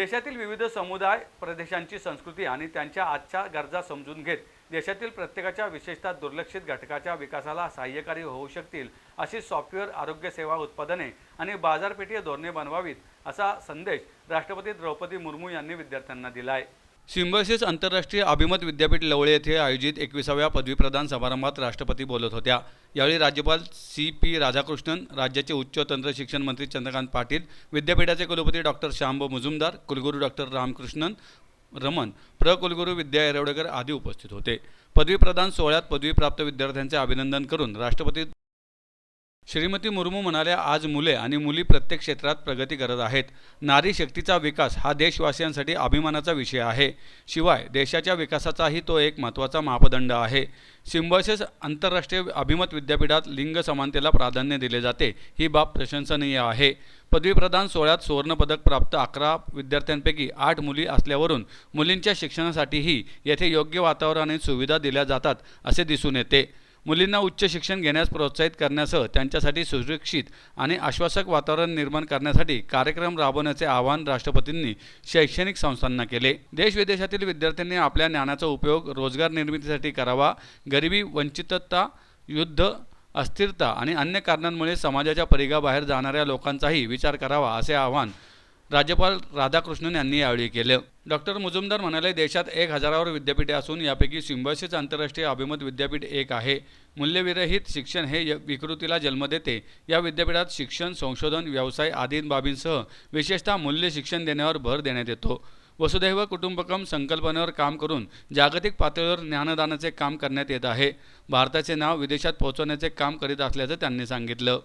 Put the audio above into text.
देशातील विविध समुदाय प्रदेशांची संस्कृती आणि त्यांच्या आजच्या गरजा समजून घेत देशातील प्रत्येकाच्या विशेषतः दुर्लक्षित घटकाच्या विकासाला सहाय्यकारी होऊ शकतील अशी सॉफ्टवेअर आरोग्यसेवा उत्पादने आणि बाजारपेठीय धोरणे बनवावीत असा संदेश राष्ट्रपती द्रौपदी मुर्मू यांनी विद्यार्थ्यांना दिला आहे सिम्बॉयसिस आंतरराष्ट्रीय अभिमत विद्यापीठ लवळे येथे आयोजित एकविसाव्या पदवीप्रदान समारंभात राष्ट्रपती बोलत होत्या. यावेळी राज्यपाल सी पी राधाकृष्णन राज्याचे उच्च तंत्र शिक्षण मंत्री चंद्रकांत पाटील विद्यापीठाचे कुलपती डॉक्टर श्यामभ मुजुमदार कुलगुरू डॉक्टर रामकृष्णन रमन प्र कुलगुरू विद्या येरवडेकर आदी उपस्थित होते. पदवीप्रदान सोहळ्यात पदवीप्राप्त विद्यार्थ्यांचे अभिनंदन करून राष्ट्रपती श्रीमती मुर्मू म्हणाल्या आज मुले आणि मुली प्रत्येक क्षेत्रात प्रगती करत आहेत. नारी शक्तीचा विकास हा देशवासियांसाठी अभिमानाचा विषय आहे. शिवाय देशाच्या विकासाचाही तो एक महत्त्वाचा मापदंड आहे. सिम्बॉयसिस आंतरराष्ट्रीय अभिमत विद्यापीठात लिंग समानतेला प्राधान्य दिले जाते. ही बाब प्रशंसनीय आहे. पदवीप्रदान सोहळ्यात सुवर्णपदक प्राप्त अकरा विद्यार्थ्यांपैकी आठ मुली असल्यावरून मुलींच्या शिक्षणासाठीही येथे योग्य वातावरण आणि सुविधा दिल्या जातात असे दिसून येते. मुलींना उच्च शिक्षण घेण्यास प्रोत्साहित करण्यासह त्यांच्यासाठी सुरक्षित आणि आश्वासक वातावरण निर्माण करण्यासाठी कार्यक्रम राबवण्याचे आवाहन राष्ट्रपतींनी शैक्षणिक संस्थांना केले. देश विदेशातील विद्यार्थ्यांनी आपल्या ज्ञानाचा उपयोग रोजगार निर्मितीसाठी करावा गरिबी वंचितता युद्ध अस्थिरता आणि अन्य कारणांमुळे समाजाच्या परिघाबाहेर जाणाऱ्या लोकांचाही विचार करावा असे आवाहन राज्यपाल राधाकृष्णन यांनी यावेळी केलं. डॉक्टर मुजुमदार म्हणाले देशात एक हजारावर विद्यापीठे असून यापैकी सिम्बॉयसिस आंतरराष्ट्रीय अभिमत विद्यापीठ एक आहे. मूल्यविरहित शिक्षण हे य- विकृतीला जन्म देते. या विद्यापीठात शिक्षण संशोधन व्यवसाय आदी बाबींसह विशेषतः मूल्य शिक्षण देण्यावर भर देण्यात येतो. वसुदैव कुटुंबकम संकल्पनेवर काम करून जागतिक पातळीवर ज्ञानदानाचे काम करण्यात येत आहे. भारताचे नाव विदेशात पोहोचवण्याचे काम करीत असल्याचं त्यांनी सांगितलं.